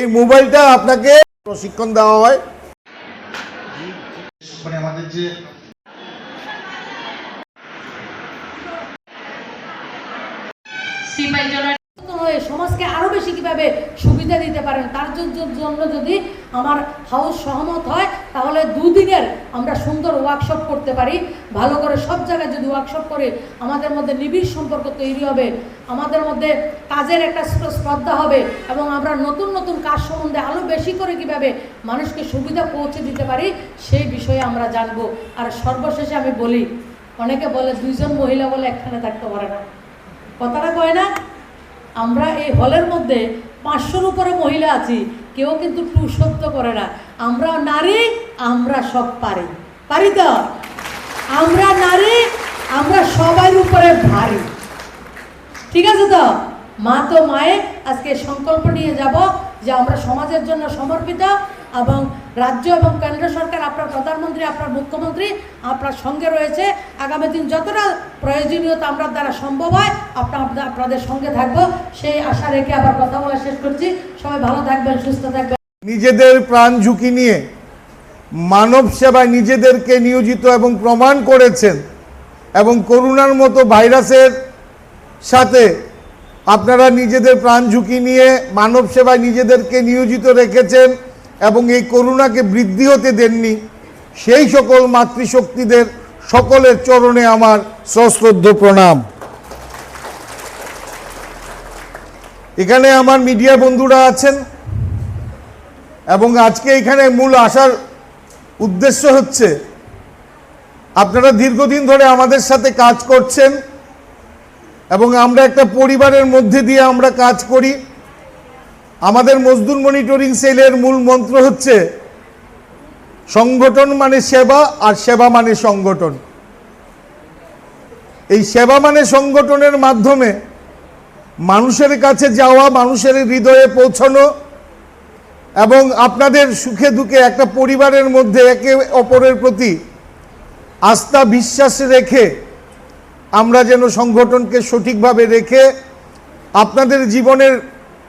এই মোবাইলটা আপনাকে প্রশিক্ষণ দেওয়া হয়। মানে আমাদের যে হয়ে সমাজকে আরও বেশি কীভাবে সুবিধা দিতে পারেন, তার জন্য যদি আমার হাউস সহমত হয়, তাহলে দুদিনের আমরা সুন্দর ওয়ার্কশপ করতে পারি। ভালো করে সব জায়গায় যদি ওয়ার্কশপ করে, আমাদের মধ্যে নিবিড় সম্পর্ক তৈরি হবে, আমাদের মধ্যে কাজের একটা স্পর্ধা হবে এবং আমরা নতুন নতুন কাজ সম্বন্ধে আরও বেশি করে কীভাবে মানুষকে সুবিধা পৌঁছে দিতে পারি, সেই বিষয়ে আমরা জানব। আর সর্বশেষে আমি বলি, অনেকে বলে দুইজন মহিলা বলে একখানে থাকতে পারে না। কথাটা কয় না? আমরা এই হলের মধ্যে পাঁচশোর উপরে মহিলা আছি, কেউ কিন্তু টু সত্য করে না। আমরা নারী, আমরা সব পারি। পারি তো? আমরা নারী, আমরা সবার উপরে ভারী। ঠিক আছে তো? মা তো মায়ে আজকে সংকল্প নিয়ে যাব। যে আমরা সমাজের জন্য সমর্পিত এবং রাজ্য এবং কেন্দ্র সরকার, আপনার প্রধানমন্ত্রী, আপনার মুখ্যমন্ত্রী আপনার সঙ্গে রয়েছে। আগামী দিন যতটা প্রয়োজনীয়তা আমরা দ্বারা সম্ভব হয়, আপনার, আপনাদের সঙ্গে থাকব। সেই আশা রেখে আবার কথা বলা শেষ করছি। সবাই ভালো থাকবেন, সুস্থ থাকবেন। নিজেদের প্রাণ ঝুঁকি নিয়ে মানব সেবায় নিজেদেরকে নিয়োজিত এবং প্রমাণ করেছেন এবং করোনার মতো ভাইরাসের সাথে আপনারা নিজেদের প্রাণ ঝুঁকি নিয়ে মানব সেবায় নিজেদেরকে নিয়োজিত রেখেছেন এবং এই করুণাকে বৃদ্ধি হতে দেননি, সেই সকল মাতৃশক্তিদের সকলের চরণে আমার সশ্রদ্ধ প্রণাম। এখানে আমার মিডিয়া বন্ধুরা আছেন এবং আজকে এখানে মূল আসার উদ্দেশ্য হচ্ছে, আপনারা দীর্ঘদিন ধরে আমাদের সাথে কাজ করছেন এবং আমরা একটা পরিবারের মধ্যে দিয়ে আমরা কাজ করি। আমাদের মজদুর মনিটরিং সেলের মূল মন্ত্র হচ্ছে, সংগঠন মানে সেবা আর সেবা মানে সংগঠন। এই সেবা মানে সংগঠনের মাধ্যমে মানুষের কাছে যাওয়া, মানুষের হৃদয়ে পৌঁছানো এবং আপনাদের সুখে দুঃখে একটা পরিবারের মধ্যে একে অপরের প্রতি আস্থা, বিশ্বাস রেখে আমরা যেন সংগঠনকে সঠিকভাবে রেখে আপনাদের জীবনের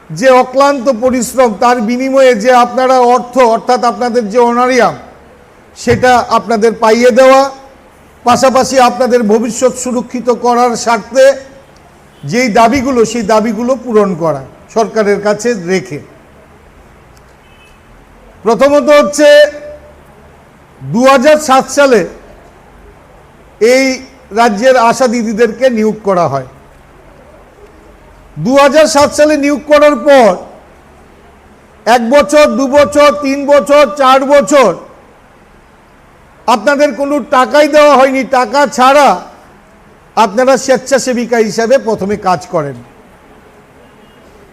যে অক্লান্ত পরিশ্রম, তার বিনিময়ে যে আপনারা অর্থ, অর্থাৎ আপনাদের যে অনারিয়াম, সেটা আপনাদের পাইয়ে দেওয়া, পাশাপাশি আপনাদের ভবিষ্যৎ সুরক্ষিত করার স্বার্থে যেই দাবিগুলো, সেই দাবিগুলো পূরণ করা সরকারের কাছে রেখে। প্রথমত হচ্ছে দু হাজার সাত সালে এই রাজ্যের আশা দিদিদেরকে নিয়োগ করা হয়। দু হাজার সাত সালে নিয়োগ করার পর এক বছর, দু বছর, তিন বছর, চার বছর আপনাদের কোনো টাকাই দেওয়া হয়নি। টাকা ছাড়া আপনারা স্বেচ্ছাসেবিকা হিসাবে প্রথমে কাজ করেন।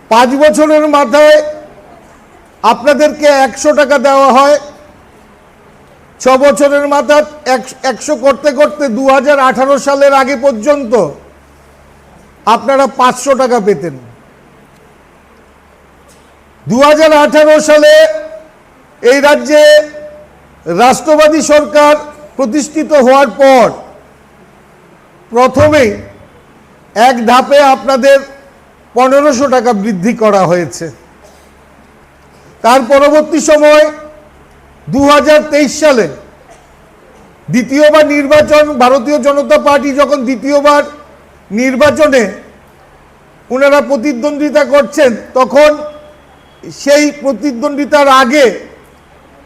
পাঁচ বছরের মাথায় আপনাদেরকে একশো টাকা দেওয়া হয়। ছ বছরের মাথা একশো করতে করতে দু হাজার আঠারো সালের আগে পর্যন্ত আপনারা পাঁচশো টাকা পেতেন। দু হাজার আঠারো সালে এই রাজ্যে রাষ্ট্রবাদী সরকার প্রতিষ্ঠিত হওয়ার পর প্রথমেই এক ধাপে আপনাদের পনেরোশো টাকা বৃদ্ধি করা হয়েছে। তার পরবর্তী সময় দু হাজার তেইশ সালে দ্বিতীয়বার নির্বাচন, ভারতীয় জনতা পার্টি যখন দ্বিতীয়বার নির্বাচনে ওনারা প্রতিদ্বন্দ্বিতা করছেন, তখন সেই প্রতিদ্বন্দ্বিতার আগে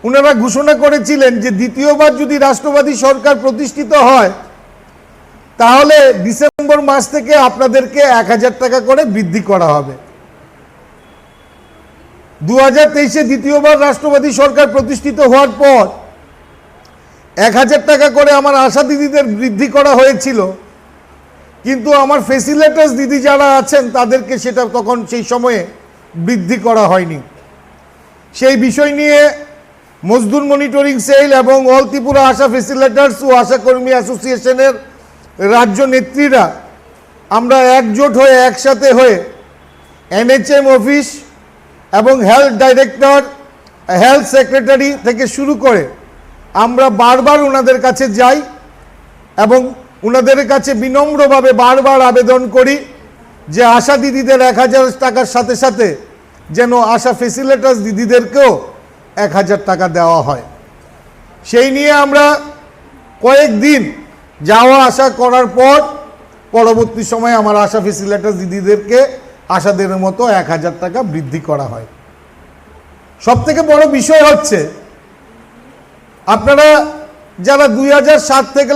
ওনারা ঘোষণা করেছিলেন যে দ্বিতীয়বার যদি রাষ্ট্রবাদী সরকার প্রতিষ্ঠিত হয়, তাহলে ডিসেম্বর মাস থেকে আপনাদেরকে এক হাজার টাকা করে বৃদ্ধি করা হবে। দু হাজার তেইশে দ্বিতীয়বার রাষ্ট্রবাদী সরকার প্রতিষ্ঠিত হওয়ার পর এক হাজার টাকা করে আমার আশা দিদিদের বৃদ্ধি করা হয়েছিল। কিন্তু আমার ফেসিলেটার্স দিদি যারা আছেন, তাদেরকে সেটা তখন সেই সময়ে বৃদ্ধি করা হয়নি। সেই বিষয় নিয়ে মজদুর মনিটরিং সেল এবং অল ত্রিপুরা আশা ফেসিলেটার্স ও আশাকর্মী অ্যাসোসিয়েশনের রাজ্য নেত্রীরা আমরা একজোট হয়ে, একসাথে হয়ে, এনএচএম অফিস এবং হেলথ ডাইরেক্টর হেলথ সেক্রেটারি থেকে শুরু করে আমরা বারবার ওনাদের কাছে যাই এবং ওনাদের কাছে বিনম্রভাবে বারবার আবেদন করি যে আশা দিদিদের এক হাজার টাকার সাথে সাথে যেন আশা ফেসিলেটাস দিদিদেরকেও এক হাজার টাকা দেওয়া হয়। সেই নিয়ে আমরা কয়েকদিন যাওয়া আসা করার পর পরবর্তী সময়ে আমার আশা ফেসিলেটাস দিদিদেরকে আশাদের মতো এক হাজার টাকা বৃদ্ধি করা হয়। সব থেকে বড় বিষয় হচ্ছে, আপনারা যারা দুই হাজার সাত থেকে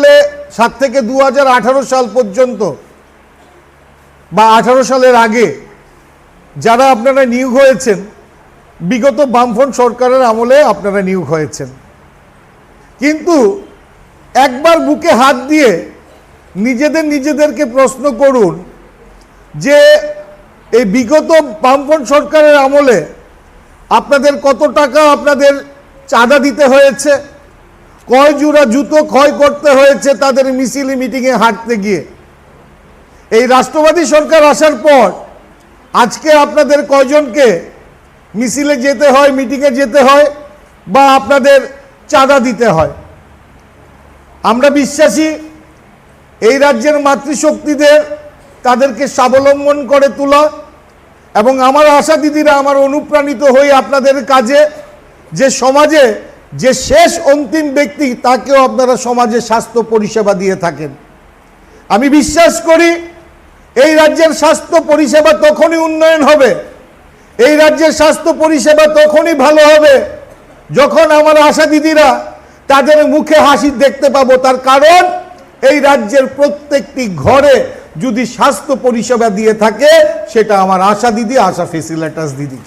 সাত থেকে দু আঠারো সাল পর্যন্ত বা আঠারো সালের আগে যারা আপনারা নিয়োগ হয়েছেন, বিগত বামফ্রন্ট সরকারের আমলে আপনারা নিয়োগ হয়েছেন। কিন্তু একবার বুকে হাত দিয়ে নিজেদের নিজেদেরকে প্রশ্ন করুন যে এই বিগত বামফ্রন্ট সরকারের আমলে আপনাদের কত টাকা আপনাদের চাঁদা দিতে হয়েছে? কয় জোড়া জুতো ক্ষয় করতে হয়েছে তাদের মিছিল মিটিংয়ে হাঁটতে গিয়ে? এই রাষ্ট্রবাদী সরকার আসার পর আজকে আপনাদের কয়জনকে মিছিলে যেতে হয়, মিটিংয়ে যেতে হয় বা আপনাদের চাঁদা দিতে হয়? আমরা বিশ্বাসী, এই রাজ্যের মাতৃশক্তিদের তাদেরকে স্বাবলম্বন করে তোলা এবং আমার আশা দিদিরা, আমার অনুপ্রাণিত হয়ে আপনাদের কাজে, যে সমাজে, যে শেষ অন্তিম ব্যক্তি, তাকেও আপনারা সমাজে স্বাস্থ্য পরিষেবা দিয়ে থাকেন। আমি বিশ্বাস করি, এই রাজ্যের স্বাস্থ্য পরিষেবা তখনই উন্নয়ন হবে। এই রাজ্যের স্বাস্থ্য পরিষেবা তখনই ভালো হবে, যখন আমার আশা দিদিরা তাদের মুখে হাসি দেখতে পাবো। তার কারণ, এই রাজ্যের প্রত্যেকটি ঘরে যদি স্বাস্থ্য পরিষেবা দিয়ে থাকে সেটা আমার আশা দিদি আশা ফেসিলিটাস দিদি।